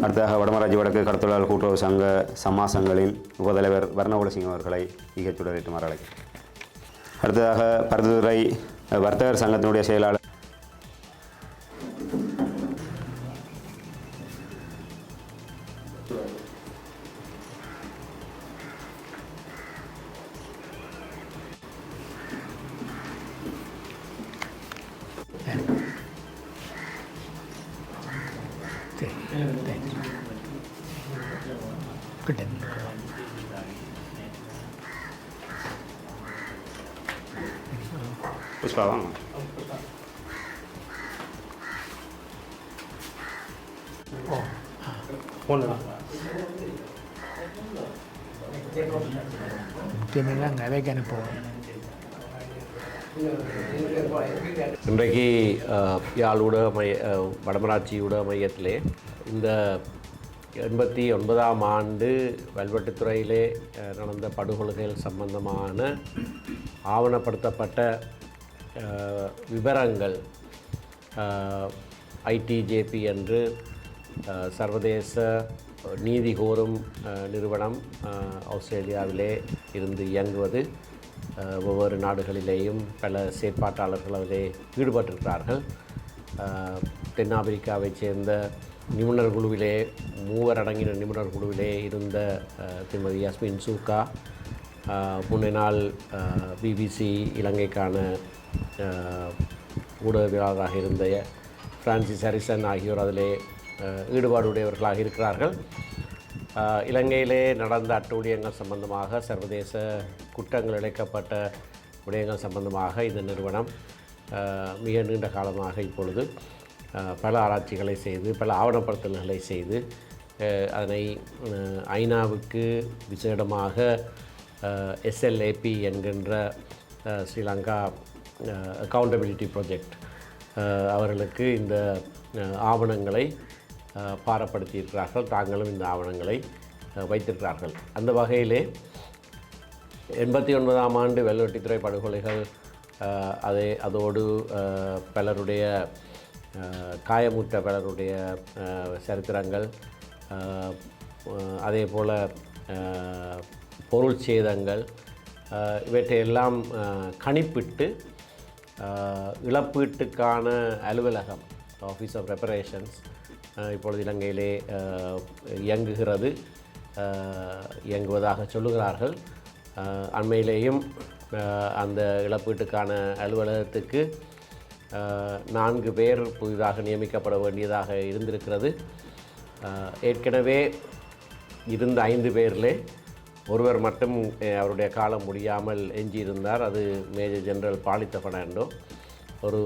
அடுத்ததாக வடமராட்சி வடக்கு கடத்தொழிலாளர் கூட்டுறவு சங்க சமாசங்களின் உபதலைவர் வர்ணகுலசிங்கம் அவர்களை இகச்சுடரேற்றுமாறு அழைக்கிறேன். அடுத்ததாக பரதுரை வர்த்தகர் சங்கத்தினுடைய செயலாளர் குட் டைம் புஷ்பா வாங்க. பின்னெல்லாம் கதைக்கு அனுப்புவோம் இன்றைக்கு யாழ் ஊடக மைய வடமராட்சி ஊடக மையத்திலே இந்த எண்பத்தி ஒன்பதாம் ஆண்டு வல்வெட்டுத்துறையிலே நடந்த படுகொலைகள் சம்பந்தமான ஆவணப்படுத்தப்பட்ட விவரங்கள் ஐடிஜேபி என்று சர்வதேச நீதி கோரும் நிறுவனம் ஆஸ்திரேலியாவிலே இருந்து இயங்குவது. ஒவ்வொரு நாடுகளிலேயும் பல செயற்பாட்டாளர்கள் அதிலே ஈடுபட்டிருக்கிறார்கள். தென்னாப்பிரிக்காவைச் சேர்ந்த நிபுணர் குழுவிலே மூவர் அடங்கின நிபுணர் குழுவிலே இருந்த திருமதி யஸ்மின் சூக்கா முன்ன நாள் பிபிசி இலங்கைக்கான ஊடகவியலாளராக இருந்த பிரான்சிஸ் ஹரிசன் ஆகியோர் அதிலே ஈடுபாடு ஈடுபாடுடையவர்களாக இருக்கிறார்கள். இலங்கையிலே நடந்த அட்டூழியங்கள் சம்பந்தமாக சர்வதேச குற்றங்கள் இழைக்கப்பட்ட விடயங்கள் சம்பந்தமாக இந்த நிறுவனம் மிக நீண்ட காலமாக இப்பொழுது பல ஆராய்ச்சிகளை செய்து பல ஆவணப்படுத்தல்களை செய்து அதனை ஐநாவுக்கு விசேடமாக எஸ்எல்ஏபி என்கின்ற ஸ்ரீலங்கா அக்கௌண்டபிலிட்டி ப்ராஜெக்ட் அவர்களுக்கு இந்த ஆவணங்களை பாரப்படுத்தியிருக்கிறார்கள். தாங்களும் இந்த ஆவணங்களை வைத்திருக்கிறார்கள். அந்த வகையிலே எண்பத்தி ஒன்பதாம் ஆண்டு வெள்ளவெட்டித்துறை படுகொலைகள் அதே அதோடு பலருடைய காயமுற்ற பலருடைய சரித்திரங்கள் அதே போல் பொருள் சேதங்கள் இவற்றையெல்லாம் கணிப்பிட்டு இழப்பீட்டுக்கான அலுவலகம் ஆஃபீஸ் ஆஃப் ரெப்பரேஷன்ஸ் இப்பொழுது இலங்கையிலே இயங்குகிறது இயங்குவதாக சொல்லுகிறார்கள். அண்மையிலேயும் அந்த இழப்பீட்டுக்கான அலுவலகத்துக்கு நான்கு பேர் புதிதாக நியமிக்கப்பட வேண்டியதாக இருந்திருக்கிறது. ஏற்கனவே இருந்த ஐந்து பேரில் ஒருவர் மட்டும் அவருடைய காலம் முடியாமல் எஞ்சியிருந்தார். அது மேஜர் ஜெனரல் பாலித்த ஃபெர்னாண்டோ ஒரு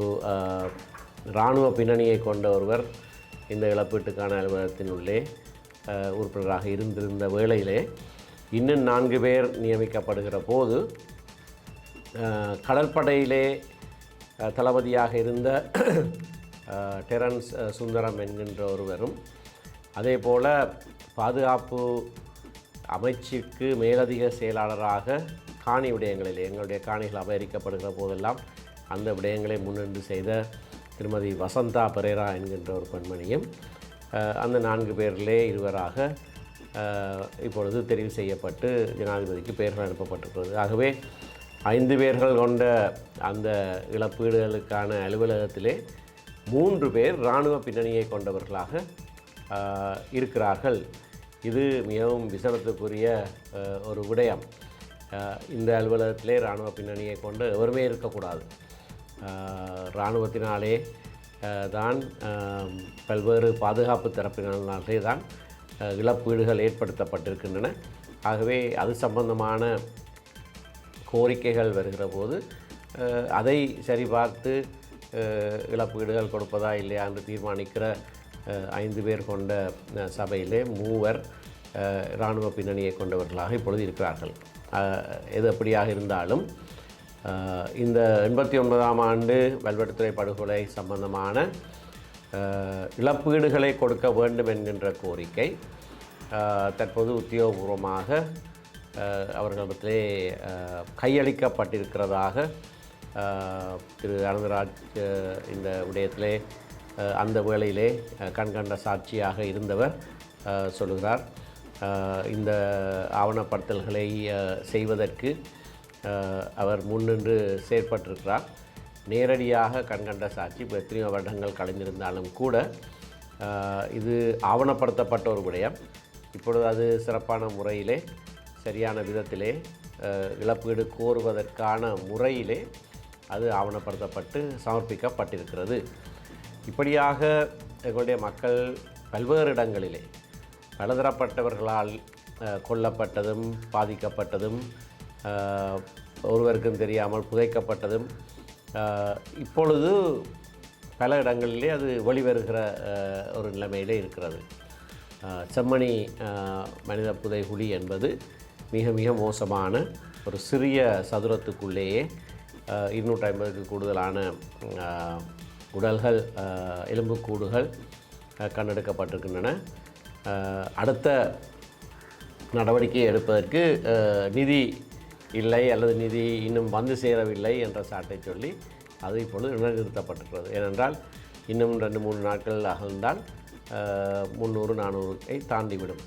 இராணுவ பின்னணியை கொண்ட ஒருவர் இந்த இழப்பீட்டுக்கான அலுவலகத்தினுள்ளே உள்ளே உறுப்பினராக இருந்திருந்த வேளையிலே இன்னும் நான்கு பேர் நியமிக்கப்படுகிற போது கடற்படையிலே தளபதியாக இருந்த டெரன்ஸ் சுந்தரம் என்கின்ற ஒருவரும் அதே போல் பாதுகாப்பு அமைச்சுக்கு மேலதிக செயலாளராக காணி விடயங்களில் எங்களுடைய காணிகள் அபகரிக்கப்படுகிற போதெல்லாம் அந்த விடயங்களை முன்னின்று செய்த திருமதி வசந்தா பெரேரா என்கின்ற ஒரு பெண்மணியும் அந்த நான்கு பேரிலே இருவராக இப்பொழுது தெரிவு செய்யப்பட்டு ஜனாதிபதிக்கு பெயர்கள் அனுப்பப்பட்டிருக்கிறது. ஆகவே ஐந்து பேர்கள் கொண்ட அந்த இழப்பீடுகளுக்கான அலுவலகத்திலே மூன்று பேர் இராணுவ பின்னணியை கொண்டவர்களாக இருக்கிறார்கள். இது மிகவும் விசனத்துக்குரிய ஒரு விடயம். இந்த அலுவலகத்திலே இராணுவ பின்னணியை கொண்டு எவருமே இருக்கக்கூடாது. இராணுவத்தினாலே தான் பல்வேறு பாதுகாப்பு தரப்பினாலே தான் இழப்பீடுகள் ஏற்படுத்தப்பட்டிருக்கின்றன. ஆகவே அது சம்பந்தமான கோரிக்கைகள் வருகிற போது அதை சரிபார்த்து இழப்பீடுகள் கொடுப்பதா இல்லையா என்று தீர்மானிக்கிற ஐந்து பேர் கொண்ட சபையிலே மூவர் இராணுவ பின்னணியை கொண்டவர்களாக இப்பொழுது இருக்கிறார்கள். எது எப்படியாக இருந்தாலும் இந்த எண்பத்தி ஒன்பதாம் ஆண்டு வல்வெட்டுத்துறை படுகொலை சம்பந்தமான இழப்பீடுகளை கொடுக்க வேண்டும் என்கின்ற கோரிக்கை தற்போது உத்தியோகபூர்வமாக அவர்களிடத்திலே கையளிக்கப்பட்டிருக்கிறதாக திரு அனந்தராஜ் இந்த விடயத்திலே அந்த வேளையிலே கண்கண்ட சாட்சியாக இருந்தவர் சொல்கிறார் சொல்லுகிறார். இந்த ஆவணப்படுத்தல்களை செய்வதற்கு அவர் முன்னின்று செயற்பட்டிருக்கிறார். நேரடியாக கண்கண்ட சாட்சி இப்போ எத்தனையோ வருடங்கள் கலைந்திருந்தாலும் கூட இது ஆவணப்படுத்தப்பட்ட ஒரு விடயம். இப்பொழுது அது சிறப்பான முறையிலே சரியான விதத்திலே இழப்பீடு கோருவதற்கான முறையிலே அது ஆவணப்படுத்தப்பட்டு சமர்ப்பிக்கப்பட்டிருக்கிறது. இப்படியாக எங்களுடைய மக்கள் பல்வேறு இடங்களிலே பலதரப்பட்டவர்களால் கொல்லப்பட்டதும் பாதிக்கப்பட்டதும் ஒருவருக்கும் தெரியாமல் புதைக்கப்பட்டதும் இப்பொழுது பல இடங்களிலே அது வெளிவருகிற ஒரு நிலைமையிலே இருக்கிறது. செம்மணி மனித புதைகுழி என்பது மிக மிக மோசமான ஒரு சிறிய சதுரத்துக்குள்ளேயே இருநூற்றி ஐம்பதுக்கு கூடுதலான உடல்கள் எலும்புக்கூடுகள் கண்டெடுக்கப்பட்டிருக்கின்றன அடுத்த நடவடிக்கை எடுப்பதற்கு நிதி இல்லை அல்லது நிதி இன்னும் வந்து சேரவில்லை என்ற சாட்டை சொல்லி அது இப்பொழுது நிலைநிறுத்தப்பட்டிருக்கிறது ஏனென்றால் இன்னும் ரெண்டு மூணு நாட்கள் அகழ்ந்தால் முந்நூறு நானூறுக்கை தாண்டிவிடும்.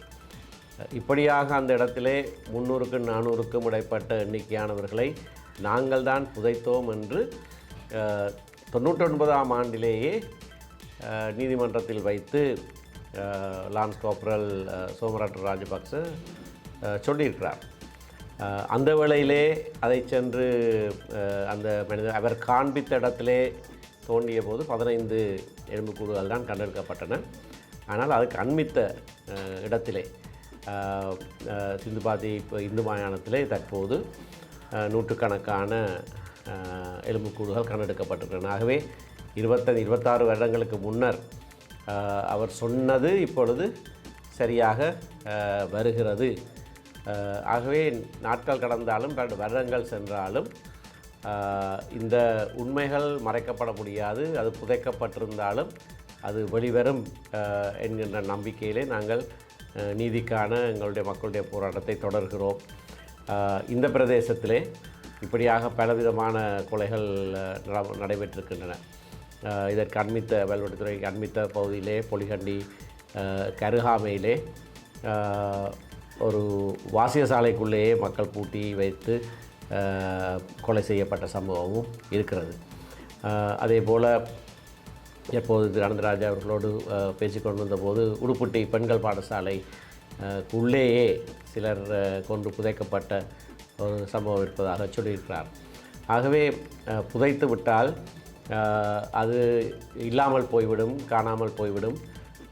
இப்படியாக அந்த இடத்திலே முந்நூறுக்கும் நானூறுக்கும் இடைப்பட்ட எண்ணிக்கையானவர்களை நாங்கள் தான் புதைத்தோம் என்று தொண்ணூற்றொன்பதாம் ஆண்டிலேயே நீதிமன்றத்தில் வைத்து லான்ஸ் கோப்ரல் சோமராட்டு ராஜபக்ச சொல்லியிருக்கிறார். அந்த வேளையிலே அதை சென்று அந்த மனித அவர் காண்பித்த இடத்திலே தோண்டிய போது பதினைந்து எலும்புக்கூடுகள் தான் கண்டெடுக்கப்பட்டன. ஆனால் அதுக்கு அண்மித்த இடத்திலே. சிந்து பாதி இப்போ இந்து மாயாணத்திலே தற்போது நூற்றுக்கணக்கான எலும்புக்கூடுகள் கண்டெடுக்கப்பட்டிருக்கின்றன ஆகவே இருபத்தஞ்சு இருபத்தாறு வருடங்களுக்கு முன்னர் அவர் சொன்னது இப்பொழுது சரியாக வருகிறது. ஆகவே நாட்கள் கடந்தாலும் பல வருடங்கள் சென்றாலும் இந்த உண்மைகள் மறைக்கப்பட முடியாது அது புதைக்கப்பட்டிருந்தாலும் அது வெளிவரும் என்கின்ற நம்பிக்கையிலே நாங்கள் நீதிக்கான எங்களுடைய மக்களுடைய போராட்டத்தை தொடர்கிறோம். இந்த பிரதேசத்திலே இப்படியாக பலவிதமான கொலைகள் நட- நடைபெற்றிருக்கின்றன. இதற்கு அண்மித்த வேல்வெட்டுத்துறைக்கு அண்மித்த பகுதியிலே பொலிகண்டி கருகாமையிலே ஒரு ஒரு வாசியசாலைக்குள்ளேயே மக்கள் பூட்டி வைத்து கொலை செய்யப்பட்ட சம்பவமும் இருக்கிறது. அதே போல் எப்போது திரு அனந்தராஜா அவர்களோடு பேசிக்கொண்டிருந்த போது உடுப்புட்டி பெண்கள் பாடசாலை உள்ளேயே சிலர் கொண்டு புதைக்கப்பட்ட ஒரு சம்பவம் இருப்பதாக சொல்லியிருக்கிறார். ஆகவே புதைத்து விட்டால் அது இல்லாமல் போய்விடும் காணாமல் போய்விடும்.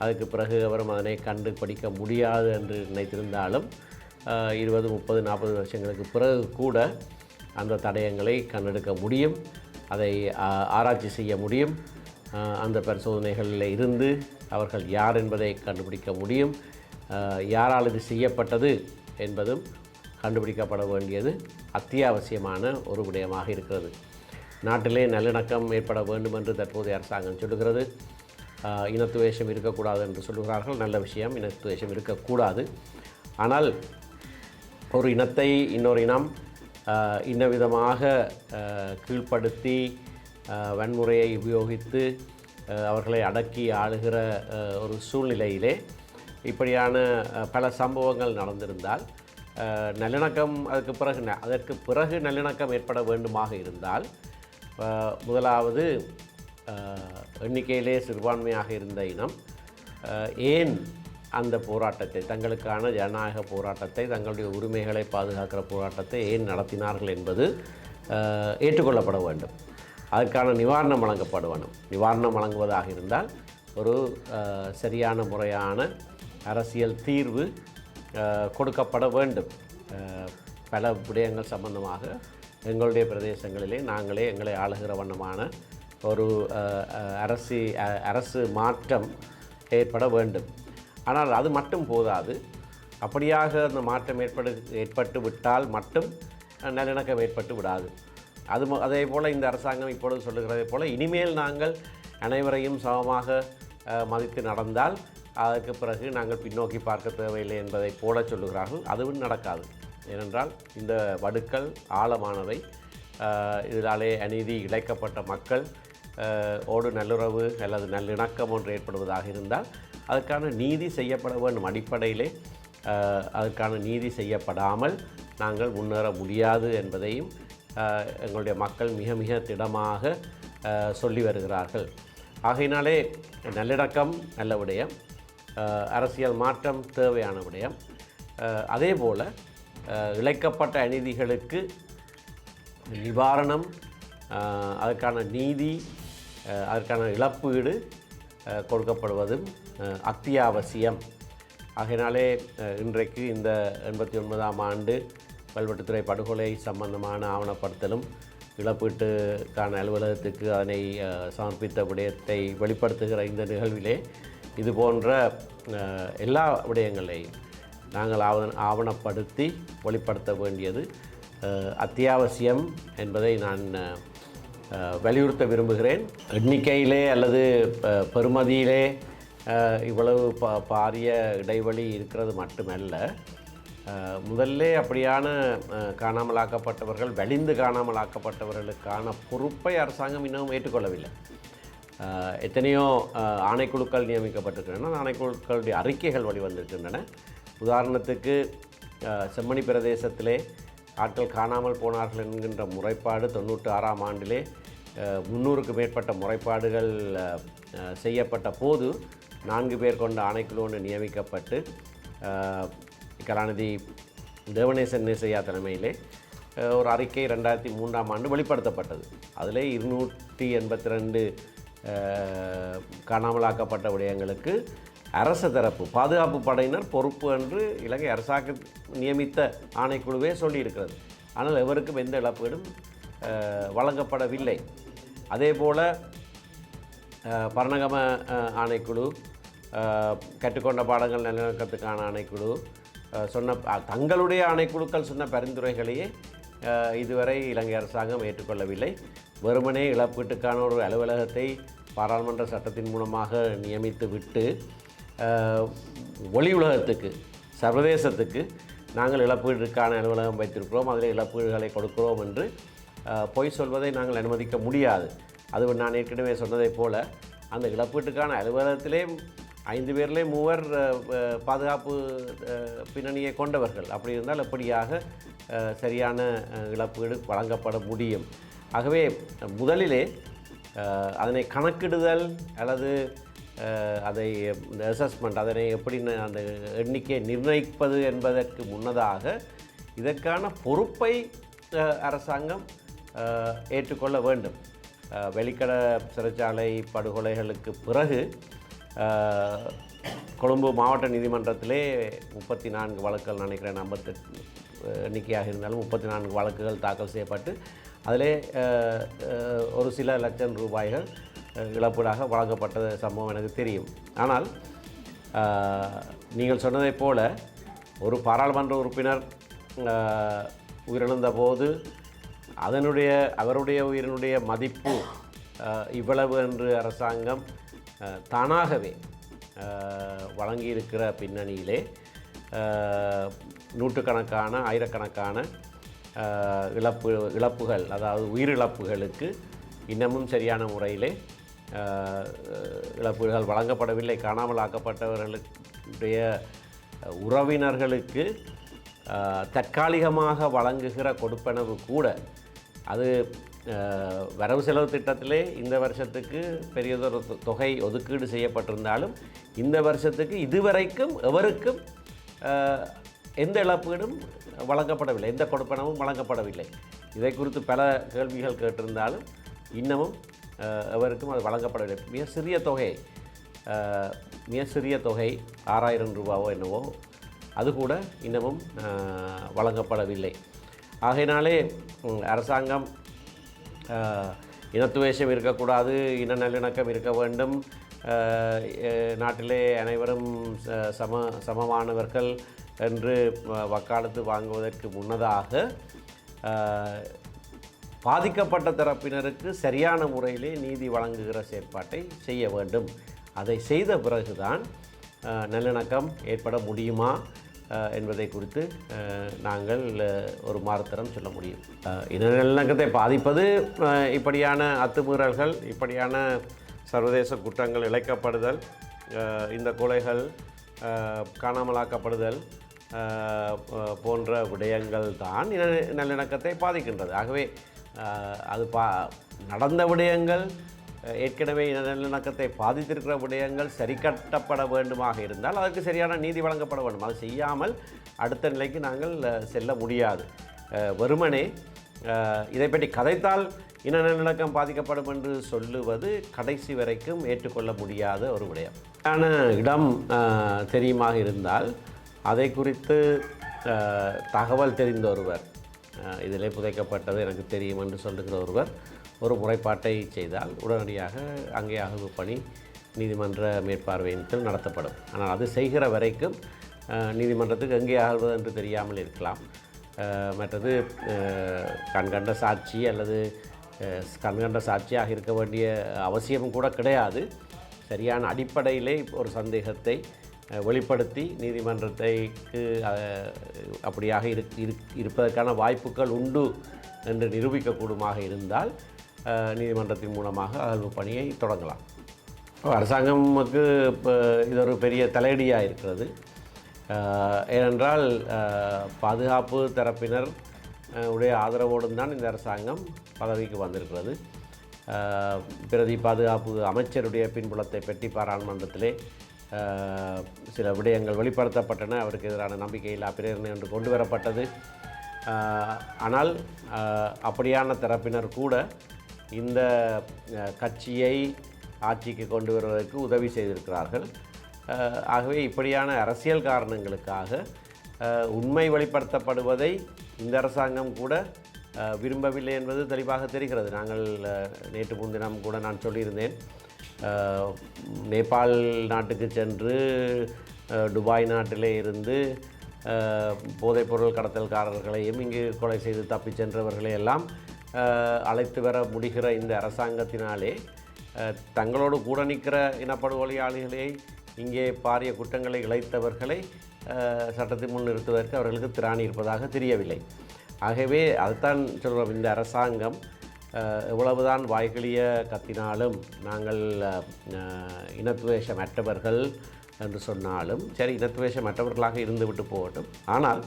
அதுக்கு பிறகு அவரும் அதனை கண்டு படிக்க முடியாது என்று நினைத்திருந்தாலும் இருபது முப்பது நாற்பது வருஷங்களுக்கு பிறகு கூட அந்த தடயங்களை கண்டெடுக்க முடியும். அதை ஆராய்ச்சி செய்ய முடியும். அந்த பரிசோதனைகளில் இருந்து அவர்கள் யார் என்பதை கண்டுபிடிக்க முடியும். யாரால் இது செய்யப்பட்டது என்பதும் கண்டுபிடிக்கப்பட வேண்டியது அத்தியாவசியமான ஒரு விடயமாக இருக்கிறது. நாட்டிலே நல்லிணக்கம் ஏற்பட வேண்டும் என்று தற்போதைய அரசாங்கம் சொல்லுகிறது. இனத்துவேஷம் இருக்கக்கூடாது என்று சொல்லுகிறார்கள். நல்ல விஷயம் இனத்துவேஷம் இருக்கக்கூடாது. ஆனால் ஒரு இனத்தை இன்னொரு இனம் இன்ன விதமாக கீழ்ப்படுத்தி வன்முறையை உபயோகித்து அவர்களை அடக்கி ஆளுகிற ஒரு சூழ்நிலையிலே இப்படியான பல சம்பவங்கள் நடந்திருந்தால் நல்லிணக்கம் அதுக்கு பிறகு ந- அதற்கு பிறகு நல்லிணக்கம் ஏற்பட வேண்டுமாக இருந்தால் முதலாவது எண்ணிக்கையிலே சிறுபான்மையாக இருந்த இனம் ஏன் அந்த போராட்டத்தை தங்களுக்கான ஜனநாயக போராட்டத்தை தங்களுடைய உரிமைகளை பாதுகாக்கிற போராட்டத்தை ஏன் நடத்தினார்கள் என்பது ஏற்றுக்கொள்ளப்பட வேண்டும். அதற்கான நிவாரணம் வழங்கப்பட வேண்டும் நிவாரணம் வழங்குவதாக இருந்தால் ஒரு சரியான முறையான அரசியல் தீர்வு கொடுக்கப்பட வேண்டும். பல விடயங்கள் சம்பந்தமாக எங்களுடைய பிரதேசங்களிலே நாங்களே எங்களை ஆளுகிற வண்ணமான ஒரு அரசு அரசு மாற்றம் ஏற்பட வேண்டும். ஆனால் அது மட்டும் போதாது. அப்படியாக அந்த மாற்றம் ஏற்படு ஏற்பட்டு விட்டால் மட்டும் நல்லிணக்கம் ஏற்பட்டு விடாது. அது அதே போல் இந்த அரசாங்கம் இப்பொழுது சொல்லுகிறதை போல் இனிமேல் நாங்கள் அனைவரையும் சமமாக மதித்து நடந்தால் அதற்கு பிறகு நாங்கள் பின்னோக்கி பார்க்க தேவையில்லை என்பதை போல சொல்லுகிறார்கள். அதுவும் நடக்காது. ஏனென்றால் இந்த வடுக்கள் ஆழமானவை. இதனாலே அநீதி இழைக்கப்பட்ட மக்கள் ஓடு நல்லுறவு அல்லது நல்லிணக்கம் ஒன்று ஏற்படுவதாக இருந்தால் அதற்கான நீதி செய்யப்பட வேண்டும். அடிப்படையிலே அதற்கான நீதி செய்யப்படாமல் நாங்கள் முன்னேற முடியாது என்பதையும் எங்களுடைய மக்கள் மிக மிக திடமாக சொல்லி வருகிறார்கள். ஆகையினாலே நல்லிணக்கம் நல்ல விடயம். அரசியல் மாற்றம் தேவையான விடயம். அதே போல் இழைக்கப்பட்ட அநீதிகளுக்கு நிவாரணம் அதற்கான நீதி அதற்கான இழப்பீடு கொடுக்கப்படுவதும் அத்தியாவசியம். ஆகையினாலே இன்றைக்கு இந்த எண்பத்தி ஒன்பதாம் ஆண்டு கல்வெட்டுத்துறை படுகொலை சம்பந்தமான ஆவணப்படுத்தலும் இழப்பீட்டுக்கான அலுவலகத்துக்கு அதனை சமர்ப்பித்த விடயத்தை வெளிப்படுத்துகிற இந்த நிகழ்விலே இது போன்ற எல்லா விடயங்களையும் நாங்கள் ஆவண ஆவணப்படுத்தி வெளிப்படுத்த வேண்டியது அத்தியாவசியம் என்பதை நான் வலியுறுத்த விரும்புகிறேன். எண்ணிக்கையிலே அல்லது பெருமதியிலே இவ்வளவு பா பாரிய இடைவெளி இருக்கிறது மட்டுமல்ல முதல்ல அப்படியான காணாமலாக்கப்பட்டவர்கள் வலிந்து காணாமலாக்கப்பட்டவர்களுக்கான பொறுப்பை அரசாங்கம் இன்னும் ஏற்றுக்கொள்ளவில்லை. எத்தனையோ ஆணைக்குழுக்கள் நியமிக்கப்பட்டிருக்கின்றன ஆணைக்குழுக்களுடைய அறிக்கைகள் வெளிவந்திருக்கின்றன. உதாரணத்துக்கு செம்மணி பிரதேசத்திலே ஆட்கள் காணாமல் போனார்கள் என்கின்ற முறைப்பாடு தொண்ணூற்றி ஆறாம் ஆண்டிலே முந்நூறுக்கு மேற்பட்ட முறைப்பாடுகள் செய்யப்பட்ட போது நான்கு பேர் கொண்ட ஆணைக்குழு ஒன்று நியமிக்கப்பட்டு கலாநிதி தேவநேசன் நேசையா தலைமையிலே ஒரு அறிக்கை ரெண்டாயிரத்தி மூன்றாம் ஆண்டு வெளிப்படுத்தப்பட்டது. அதில் இருநூற்றி எண்பத்தி ரெண்டு காணாமலாக்கப்பட்ட விடயங்களுக்கு அரசு தரப்பு பாதுகாப்பு படையினர் பொறுப்பு என்று இலங்கை அரசாங்க நியமித்த ஆணைக்குழுவே சொல்லியிருக்கிறது. ஆனால் எவருக்கும் எந்த இழப்பீடும் வழங்கப்படவில்லை. அதே போல் பரணகம ஆணைக்குழு கற்றுக்கொண்ட பாடங்கள் நல்லிணக்கத்துக்கான ஆணைக்குழு சொன்ன தங்களுடைய ஆணைக்குழுக்கள் சொன்ன பரிந்துரைகளையே இதுவரை இலங்கை அரசாங்கம் ஏற்றுக்கொள்ளவில்லை. வெறுமனே இழப்பீட்டுக்கான ஒரு அலுவலகத்தை பாராளுமன்ற சட்டத்தின் மூலமாக நியமித்து விட்டு ஒளி உலகத்துக்கு சர்வதேசத்துக்கு நாங்கள் இழப்பீடுக்கான அலுவலகம் வைத்திருக்கிறோம். அதில் இழப்பீடுகளை கொடுக்கிறோம் என்று பொய் சொல்வதை நாங்கள் அனுமதிக்க முடியாது. அது நான் ஏற்கனவே சொன்னதைப் போல அந்த இழப்பீட்டுக்கான அலுவலகத்திலே ஐந்து பேர்லே மூவர் பாதுகாப்பு பின்னணியை கொண்டவர்கள். அப்படி இருந்தால் எப்படியாக சரியான இழப்பீடு வழங்கப்பட முடியும்? ஆகவே முதலிலே அதனை கணக்கிடுதல் அல்லது அதை அசஸ்மெண்ட் அதனை எப்படி அந்த எண்ணிக்கையை நிர்ணயிப்பது என்பதற்கு முன்னதாக இதற்கான பொறுப்பை அரசாங்கம் ஏற்றுக்கொள்ள வேண்டும். வெளிக்கட சிறைச்சாலை படுகொலைகளுக்கு பிறகு கொழும்பு மாவட்ட நீதிமன்றத்திலே முப்பத்தி நான்கு வழக்குகள் நினைக்கிறேன் ஐம்பத்தெட்டு எண்ணிக்கையாக இருந்தாலும் முப்பத்தி நான்கு வழக்குகள் தாக்கல் செய்யப்பட்டு அதிலே ஒரு சில லட்சம் ரூபாய்கள் இழப்பீடாக வழங்கப்பட்ட சம்பவம் எனக்கு தெரியும். ஆனால் நீங்கள் சொன்னதைப் போல ஒரு பாராளுமன்ற உறுப்பினர் உயிரிழந்தபோது உயிரிழந்த போது அதனுடைய அவருடைய உயிரினுடைய மதிப்பு இவ்வளவு என்று அரசாங்கம் தானாகவே வழங்கியிருக்கிற பின்னணியிலே நூற்றுக்கணக்கான ஆயிரக்கணக்கான இழப்பு இழப்புகள் அதாவது உயிரிழப்புகளுக்கு இன்னமும் சரியான முறையிலே இழப்புகள் வழங்கப்படவில்லை. காணாமல் ஆக்கப்பட்டவர்களுடைய உறவினர்களுக்கு தற்காலிகமாக வழங்குகிற கொடுப்பனவு கூட அது வரவு செலவு திட்டத்திலே இந்த வருஷத்துக்கு பெரியதொரு தொ- தொகை ஒதுக்கீடு செய்யப்பட்டிருந்தாலும் இந்த வருஷத்துக்கு இதுவரைக்கும் எவருக்கும் எந்த இழப்பீடும் வழங்கப்படவில்லை எந்த கொடுப்பனமும் வழங்கப்படவில்லை. இதை குறித்து பல கேள்விகள் கேட்டிருந்தாலும் இன்னமும் எவருக்கும் அது வழங்கப்படவில்லை. மிக சிறிய தொகை மிக சிறிய தொகை ஆறாயிரம் ரூபாவோ என்னவோ அது கூட இன்னமும் வழங்கப்படவில்லை. ஆகையினாலே அரசாங்கம் இனத்துவேஷம் இருக்கக்கூடாது இன நல்லிணக்கம் இருக்க வேண்டும். நாட்டிலே அனைவரும் ச- சம சமமானவர்கள் என்று வ- வக்காலத்து வாங்குவதற்கு முன்னதாக பாதிக்கப்பட்ட தரப்பினருக்கு சரியான முறையிலே நீதி வழங்குகிற செயற்பாட்டை செய்ய வேண்டும். அதை செய்த பிறகுதான் நல்லிணக்கம் ஏற்பட முடியுமா? என்பதை குறித்து நாங்கள் ஒரு மாறுத்தரம் சொல்ல முடியும். அஹ், இன பாதிப்பது இப்படியான அத்துமீறல்கள் இப்படியான சர்வதேச குற்றங்கள் இழைக்கப்படுதல் இந்த கொலைகள் காணாமலாக்கப்படுதல் போன்ற விடயங்கள் தான் இன நல்லிணக்கத்தை பாதிக்கின்றது. ஆகவே அது பா நடந்த விடயங்கள் ஏற்கனவே இன நல்லிணக்கத்தை பாதித்திருக்கிற விடயங்கள் சரி கட்டப்பட வேண்டுமாக இருந்தால் அதற்கு சரியான நீதி வழங்கப்பட வேண்டும். அதை செய்யாமல் அடுத்த நிலைக்கு நாங்கள் செல்ல முடியாது. வெறுமனே இதை பற்றி கதைத்தால் இன நல்லிணக்கம் பாதிக்கப்படும் என்று சொல்லுவது கடைசி வரைக்கும் ஏற்றுக்கொள்ள முடியாத ஒரு விடயம். ஆனால் இடம் தெரியுமாக இருந்தால் அதை குறித்து தகவல் தெரிந்த ஒருவர் இதிலே புதைக்கப்பட்டது எனக்கு தெரியும் என்று சொல்லுகிற ஒருவர் ஒரு முறைப்பாட்டை செய்தால் உடனடியாக அங்கே அகழ்வு பணி நீதிமன்ற மேற்பார்வையின் கீழ் நடத்தப்படும். ஆனால் அது செய்கிற வரைக்கும் நீதிமன்றத்துக்கு எங்கே அகழ்வது என்று தெரியாமல் இருக்கலாம். மற்றது கண்கண்ட சாட்சி அல்லது கண்கண்ட சாட்சியாக இருக்க வேண்டிய அவசியமும் கூட கிடையாது. சரியான அடிப்படையிலே ஒரு சந்தேகத்தை வெளிப்படுத்தி நீதிமன்றத்தைக்கு அப்படியாக இரு இரு- இருப்பதற்கான வாய்ப்புகள் உண்டு என்று நிரூபிக்கக்கூடுமாக இருந்தால் நீதிமன்றத்தின் மூலமாக அகழ்வு பணியை தொடங்கலாம். அரசாங்கமுக்கு இப்போ இது ஒரு பெரிய தலையடியாக இருக்கிறது. ஏனென்றால் பாதுகாப்பு தரப்பினர் உடைய ஆதரவோடும் தான் இந்த அரசாங்கம் பதவிக்கு வந்திருக்கிறது. பிரதி பாதுகாப்பு அமைச்சருடைய பின்புலத்தை பெட்டி பாராளுமன்றத்திலே சில விடயங்கள் வெளிப்படுத்தப்பட்டன. அவருக்கு எதிரான நம்பிக்கையில்லா பிரேரணை என்று கொண்டு வரப்பட்டது ஆனால் அப்படியான தரப்பினர் கூட இந்த கட்சியை ஆட்சிக்கு கொண்டு வருவதற்கு உதவி செய்திருக்கிறார்கள். ஆகவே இப்படியான அரசியல் காரணங்களுக்காக உண்மை வெளிப்படுத்தப்படுவதை இந்த அரசாங்கம் கூட விரும்பவில்லை என்பது தெளிவாக தெரிகிறது. நாங்கள் நேற்று முன்தினம் கூட நான் சொல்லியிருந்தேன். நேபாள் நாட்டுக்கு சென்று துபாய் நாட்டிலே இருந்து போதைப்பொருள் கடத்தல்காரர்களையும் இங்கு கொலை செய்து தப்பிச் சென்றவர்களை எல்லாம் அழைத்து வர முடிகிற இந்த அரசாங்கத்தினாலே தங்களோடு கூட நிற்கிற இனப்படுகொலையாளிகளை இங்கே பாரிய குற்றங்களை இழைத்தவர்களை சட்டத்தை முன் நிறுத்துவதற்கு அவர்களுக்கு திராணி இருப்பதாக தெரியவில்லை. ஆகவே அதுதான் சொல்கிறோம் இந்த அரசாங்கம் எவ்வளவுதான் வாய்களிய கத்தினாலும் நாங்கள் இனத்துவேஷம் இனத்துவேஷமற்றவர்கள் என்று சொன்னாலும் சரி இனத்துவேஷமற்றவர்களாக இருந்துவிட்டு போகட்டும். ஆனால்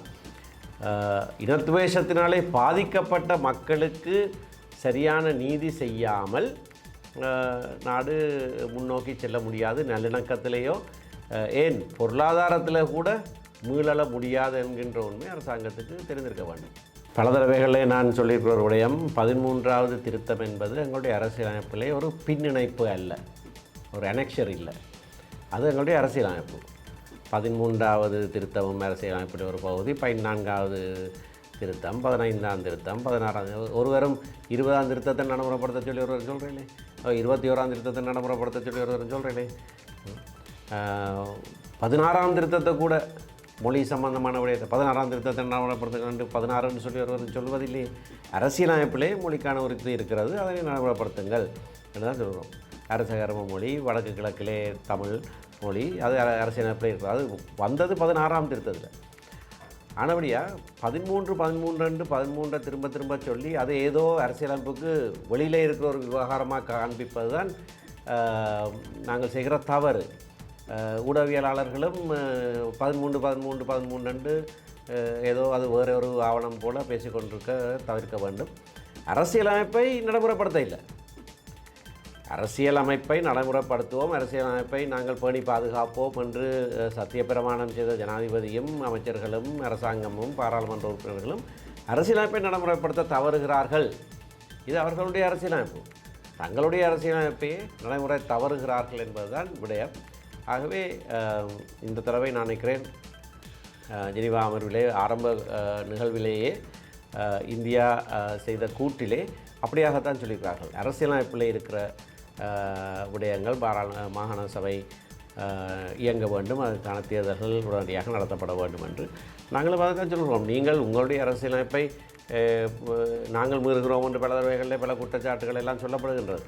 இனத்துவேஷத்தினாலே பாதிக்கப்பட்ட மக்களுக்கு சரியான நீதி செய்யாமல் நாடு முன்னோக்கி செல்ல முடியாது நல்லிணக்கத்திலேயோ ஏன் பொருளாதாரத்தில் கூட மீளல முடியாது என்கின்ற உண்மை அரசாங்கத்துக்கு தெரிந்திருக்க வேண்டும். பல தடவைகளே நான் சொல்லியிருக்கிற ஒரு விடயம் பதிமூன்றாவது திருத்தம் என்பது எங்களுடைய அரசியலமைப்பிலே ஒரு பின்னிணைப்பு அல்ல ஒரு அனெக்ஷர் இல்லை. அது எங்களுடைய அரசியலமைப்பு. பதிமூன்றாவது திருத்தமும் அரசியலமைப்புடைய ஒரு பகுதி பதினான்காவது திருத்தம் பதினைந்தாம் திருத்தம் பதினாறாம் ஒருவரும் இருபதாம் திருத்தத்தை நடைமுறைப்படுத்த சொல்லி ஒருவர் சொல்கிறீங்களே இருபத்தி ஓராம் திருத்தத்தை நடைமுறைப்படுத்த சொல்லி ஒருவர் சொல்கிறீங்களே பதினாறாம் திருத்தத்தை கூட மொழி சம்பந்தமான விடயத்தை பதினாறாம் திருத்தத்தை நடைமுறைப்படுத்த வேண்டும் பதினாறுன்னு சொல்லி ஒருவர் சொல்வதில்லையே அரசியலமைப்பிலே மொழிக்கான ஒரு இது இருக்கிறது அதனை நடைமுறைப்படுத்துங்கள் என்று தான் சொல்கிறோம் அரசகர்ம மொழி வடக்கு கிழக்கிலே தமிழ் மொழி அது அர- அரசியலமைப்பிலே இருக்கிறது. அது வந்தது பதினாறாம் திருத்தத்தில். ஆனபடியாக பதிமூன்று பதிமூன்று ரெண்டு பதிமூன்றை திரும்ப திரும்ப சொல்லி அது ஏதோ அரசியலமைப்புக்கு வெளியிலே இருக்கிற ஒரு விவகாரமாக காண்பிப்பது தான் நாங்கள் செய்கிற தவறு. ஊடகவியலாளர்களும் பதிமூன்று பதிமூன்று பதிமூன்று அன்று ஏதோ அது வேறு ஒரு ஆவணம் போல பேசிக்கொண்டிருக்க தவிர்க்க வேண்டும். அரசியலமைப்பை நடைமுறைப்படுத்த இல்லை அரசியலமைப்பை நடைமுறைப்படுத்துவோம். அரசியலமைப்பை நாங்கள் பேணி பாதுகாப்போம் என்று சத்தியப்பிரமாணம் செய்த ஜனாதிபதியும் அமைச்சர்களும் அரசாங்கமும் பாராளுமன்ற உறுப்பினர்களும் அரசியலமைப்பை நடைமுறைப்படுத்த தவறுகிறார்கள். இது அவர்களுடைய அரசியலமைப்பு. தங்களுடைய அரசியலமைப்பை நடைமுறை தவறுகிறார்கள் என்பதுதான் விடயம். ஆகவே இந்த தடவை நான் நினைக்கிறேன் ஜெனிவா அமர்விலே ஆரம்ப நிகழ்விலேயே இந்தியா செய்த கூட்டிலே அப்படியாகத்தான் சொல்லியிருக்கிறார்கள். அரசியலமைப்பில் இருக்கிற விடயங்கள் பாராள மாகாண சபை இயங்க வேண்டும் அதற்கான தேர்தல்கள் உடனடியாக நடத்தப்பட வேண்டும் என்று நாங்களும் அதை தான் சொல்கிறோம். நீங்கள் உங்களுடைய அரசியலமைப்பை நாங்கள் மீறுகிறோம் என்று பல தடவைகளில் பல குற்றச்சாட்டுகள் எல்லாம் சொல்லப்படுகின்றது.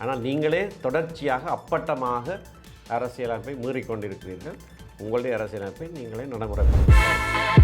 ஆனால் நீங்களே தொடர்ச்சியாக அப்பட்டமாக அரசியலமைப்பை மீறிக்கொண்டிருக்கிறீர்கள். உங்களுடைய அரசியலமைப்பை நீங்களே நடைமுறைப்படுத்த